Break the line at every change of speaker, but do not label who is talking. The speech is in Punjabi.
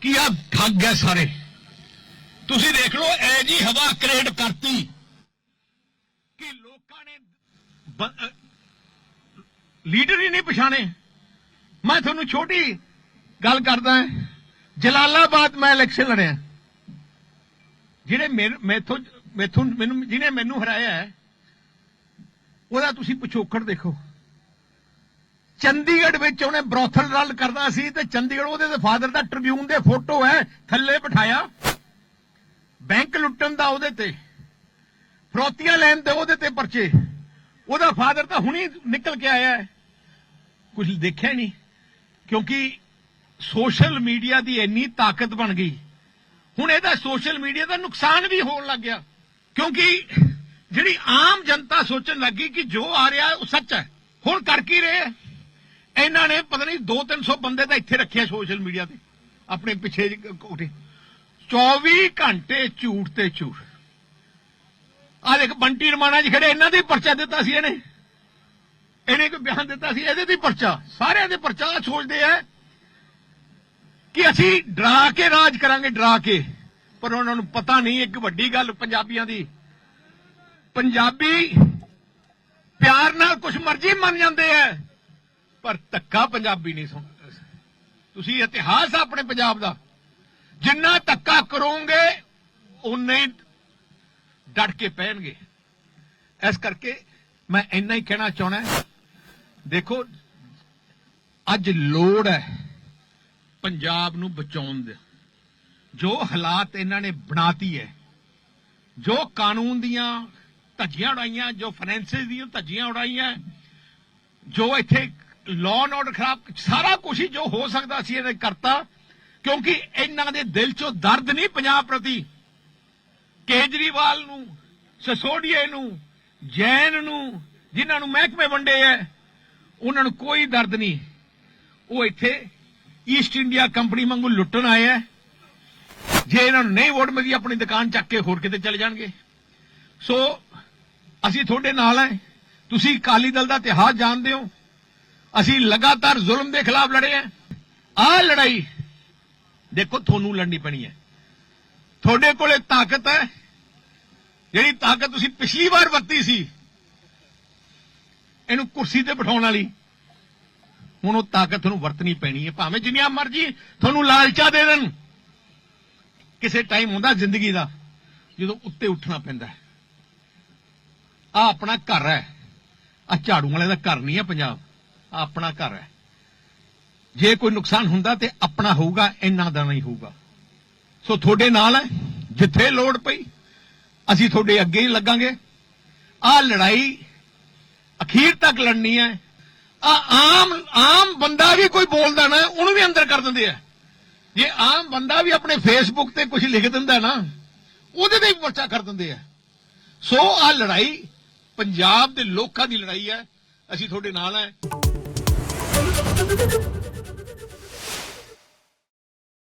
ਕਿ ਆ? ਠੱਗ ਹੈ ਸਾਰੇ। ਤੁਸੀਂ ਦੇਖ ਲਓ ਐ ਜੀ ਹਵਾ ਕ੍ਰੀਏਟ ਕਰਤੀ। ਕਿ ਲੋਕਾਂ ਨੇ ਲੀਡਰ ਹੀ ਨਹੀਂ ਪਛਾਣੇ। ਮੈਂ ਤੁਹਾਨੂੰ ਛੋਟੀ ਗੱਲ ਕਰਦਾ ਜਲਾਲਾਬਾਦ ਮੈਂ ਇਲੈਕਸ਼ਨ ਲੜਿਆ। ਜਿਹੜੇ ਮੈਥੋਂ ਮੈਥੋਂ ਮੈਨੂੰ ਜਿਹਨੇ ਮੈਨੂੰ ਹਰਾਇਆ ਹੈ, ਉਹਦਾ ਤੁਸੀਂ ਪਿਛੋਕੜ ਦੇਖੋ। ਚੰਡੀਗੜ੍ਹ ਵਿੱਚ ਉਹਨੇ ਬਰੋਥਲ ਰਲ ਕਰਦਾ ਸੀ ਤੇ ਚੰਡੀਗੜ੍ਹ ਉਹਦੇ ਦੇ ਫਾਦਰ ਦਾ ਟ੍ਰਿਬਿਊਨ ਦੇ ਫੋਟੋ ਹੈ, ਥੱਲੇ ਬਿਠਾਇਆ। ਬੈਂਕ ਲੁੱਟਣ ਦਾ ਉਹਦੇ ਤੇ, ਫਰੋਤੀਆਂ ਲੈਣ ਦੇ ਉਹਦੇ ਤੇ ਪਰਚੇ। ਉਹਦਾ ਫਾਦਰ ਤਾਂ ਹੁਣੀ ਨਿਕਲ ਕੇ ਆਇਆ ਹੈ। ਕੁਝ ਦੇਖਿਆ ਨਹੀਂ, ਕਿਉਂਕਿ ਸੋਸ਼ਲ ਮੀਡੀਆ ਦੀ ਇੰਨੀ ਤਾਕਤ ਬਣ ਗਈ। ਹੁਣ ਇਹਦਾ ਸੋਸ਼ਲ ਮੀਡੀਆ ਦਾ ਨੁਕਸਾਨ ਵੀ ਹੋਣ ਲੱਗ ਗਿਆ, ਕਿਉਂਕਿ ਜਿਹੜੀ ਆਮ ਜਨਤਾ ਸੋਚਣ ਲੱਗੀ ਕਿ ਜੋ ਆ ਰਿਹਾ ਉਹ ਸੱਚ ਹੈ, ਹੁਣ ਕਰ ਕੀ ਰਹੇ ਇਹਨਾਂ ਨੇ ਪਤਾ ਨਹੀਂ 2-300 ਬੰਦੇ ਤਾਂ ਇੱਥੇ ਰੱਖਿਆ ਸੋਸ਼ਲ ਮੀਡੀਆ ਤੇ, ਆਪਣੇ ਪਿੱਛੇ ਜਿਹੇ ਕੋਠੇ। 24 ਘੰਟੇ ਝੂਠ ਤੇ ਝੂਠ। ਆ ਦੇਖ, ਬੰਟੀ ਰਮਾਣਾ ਜੀ ਖੜੇ, ਇਹਨਾਂ ਦੇ ਪਰਚਾ ਦਿੱਤਾ ਸੀ ਇਹਨੇ। ਇਹਨੇ ਕੋਈ ਬਿਆਨ ਦਿੱਤਾ ਸੀ, ਇਹਦੇ ਤੇ ਪਰਚਾ। ਸਾਰਿਆਂ ਦੇ ਪਰਚਾ ਸੋਚਦੇ ਆ ਕਿ ਅਸੀਂ ਡਰਾ ਕੇ ਰਾਜ ਕਰਾਂਗੇ, ਡਰਾ ਕੇ। ਪਰ ਉਹਨਾਂ ਨੂੰ ਪਤਾ ਨਹੀਂ, ਇੱਕ ਵੱਡੀ ਗੱਲ ਪੰਜਾਬੀਆਂ ਦੀ। ਪੰਜਾਬੀ ਪਿਆਰ ਨਾਲ ਕੁਝ ਮਰਜ਼ੀ ਮੰਨ ਜਾਂਦੇ ਆ। ਪਰ ਧੱਕਾ ਪੰਜਾਬੀ ਨਹੀਂ ਸੁਣ ਤੁਸੀਂ ਇਤਿਹਾਸ ਆਪਣੇ ਪੰਜਾਬ ਦਾ। ਜਿੰਨਾ ਧੱਕਾ ਕਰੋਗੇ ਉਨੇ ਡਟ ਕੇ ਪੈਣਗੇ। ਇਸ ਕਰਕੇ ਮੈਂ ਇੰਨਾ ਹੀ ਕਹਿਣਾ ਚਾਹਣਾ ਦੇਖੋ, ਅੱਜ ਲੋੜ ਹੈ ਪੰਜਾਬ ਨੂੰ ਬਚਾਉਣ ਦੇ। ਜੋ ਹਾਲਾਤ ਇਹਨਾਂ ਨੇ ਬਣਾਤੀ ਹੈ, ਜੋ ਕਾਨੂੰਨ ਦੀਆਂ ਧੱਜੀਆਂ ਉਡਾਈਆਂ, ਜੋ ਫਾਈਨੈਂਸਿਸ ਦੀਆਂ ਧੱਜੀਆਂ ਉਡਾਈਆਂ, ਜੋ ਇੱਥੇ ਲਾਅ ਐਂਡ ਆਰਡਰ ਖਰਾਬ, ਸਾਰਾ ਕੁਝ ਹੀ ਜੋ ਹੋ ਸਕਦਾ ਸੀ ਇਹਨੇ ਕਰਤਾ, ਕਿਉਂਕਿ ਇਹਨਾਂ ਦੇ ਦਿਲ 'ਚੋਂ ਦਰਦ ਨਹੀਂ ਪੰਜਾਬ ਪ੍ਰਤੀ। ਕੇਜਰੀਵਾਲ ਨੂੰ, ਸਸੋਡੀਏ ਨੂੰ, ਜੈਨ ਨੂੰ, ਜਿਨ੍ਹਾਂ ਨੂੰ ਮਹਿਕਮੇ ਵੰਡੇ ਐ, ਉਹਨਾਂ ਨੂੰ ਕੋਈ ਦਰਦ ਨਹੀਂ। ਉਹ ਇੱਥੇ ਈਸਟ ਇੰਡੀਆ ਕੰਪਨੀ ਵਾਂਗੂ ਲੁੱਟਣ ਆਏ ਐ। ਜੇ ਇਹਨਾਂ ਨੂੰ ਨਹੀਂ ਵੋਟ ਮਿਲੀ ਆਪਣੀ ਦੁਕਾਨ ਚੱਕ ਕੇ ਹੋਰ ਕਿਤੇ ਚਲੇ ਜਾਣਗੇ। ਸੋ, ਅਸੀਂ ਤੁਹਾਡੇ ਨਾਲ ਐ। ਤੁਸੀਂ ਅਕਾਲੀ ਦਲ ਦਾ ਇਤਿਹਾਸ ਜਾਣਦੇ ਹੋ। ਅਸੀਂ ਲਗਾਤਾਰ ਜ਼ੁਲਮ ਦੇ ਖਿਲਾਫ ਲੜੇ ਆ। ਆਹ ਲੜਾਈ, ਦੇਖੋ ਤੁਹਾਨੂੰ ਲੜਨੀ ਪੈਣੀ ਹੈ। ਤੁਹਾਡੇ ਕੋਲੇ ਤਾਕਤ ਹੈ। ਜਿਹੜੀ ਤਾਕਤ ਤੁਸੀਂ ਪਿਛਲੀ ਵਾਰ ਵਰਤੀ ਸੀ, ਇਹਨੂੰ ਕੁਰਸੀ ਤੇ ਬਿਠਾਉਣ ਵਾਲੀ, ਹੁਣ ਉਹ ਤਾਕਤ ਤੁਹਾਨੂੰ ਵਰਤਣੀ ਪੈਣੀ ਹੈ। ਭਾਵੇਂ ਜਿੰਨੀਆਂ ਮਰਜ਼ੀ ਤੁਹਾਨੂੰ ਲਾਲਚਾ ਦੇ ਦੇਣ, ਕਿਸੇ ਟਾਈਮ ਹੁੰਦਾ ਜ਼ਿੰਦਗੀ ਦਾ, ਜਦੋਂ ਉੱਤੇ ਉੱਠਣਾ ਪੈਂਦਾ ਹੈ। ਆ ਆਪਣਾ ਘਰ ਹੈ। ਆ ਝਾੜੂ ਵਾਲੇ ਦਾ ਘਰ ਨਹੀਂ ਹੈ ਪੰਜਾਬ। ਆਪਣਾ ਘਰ ਹੈ। ਜੇ ਕੋਈ ਨੁਕਸਾਨ ਹੁੰਦਾ ਤੇ ਆਪਣਾ ਹੋਊਗਾ ਇਹਨਾਂ ਦਾ ਨਹੀਂ ਹੋਊਗਾ। ਸੋ ਤੁਹਾਡੇ ਨਾਲ ਹੈ, ਜਿੱਥੇ ਲੋੜ ਪਈ, ਅਸੀਂ ਤੁਹਾਡੇ ਅੱਗੇ ਹੀ ਲੱਗਾਂਗੇ। ਆਹ ਲੜਾਈ ਅਖੀਰ ਤੱਕ ਲੜਨੀ ਹੈ। ਆ ਆਮ ਆਮ ਬੰਦਾ ਵੀ ਕੋਈ ਬੋਲਦਾ ਨਾ, ਉਹਨੂੰ ਵੀ ਅੰਦਰ ਕਰ ਦਿੰਦੇ ਆ। ਜੇ ਆਮ ਬੰਦਾ ਵੀ ਆਪਣੇ ਫੇਸਬੁੱਕ ਤੇ ਕੁਝ ਲਿਖ ਦਿੰਦਾ ਨਾ, ਉਹਦੇ ਤੇ ਵੀ ਪਰਚਾ ਕਰ ਦਿੰਦੇ ਆ। ਸੋ ਆ ਲੜਾਈ ਪੰਜਾਬ ਦੇ ਲੋਕਾਂ ਦੀ ਲੜਾਈ ਹੈ ਅਸੀਂ ਤੁਹਾਡੇ ਨਾਲ ਹੈ।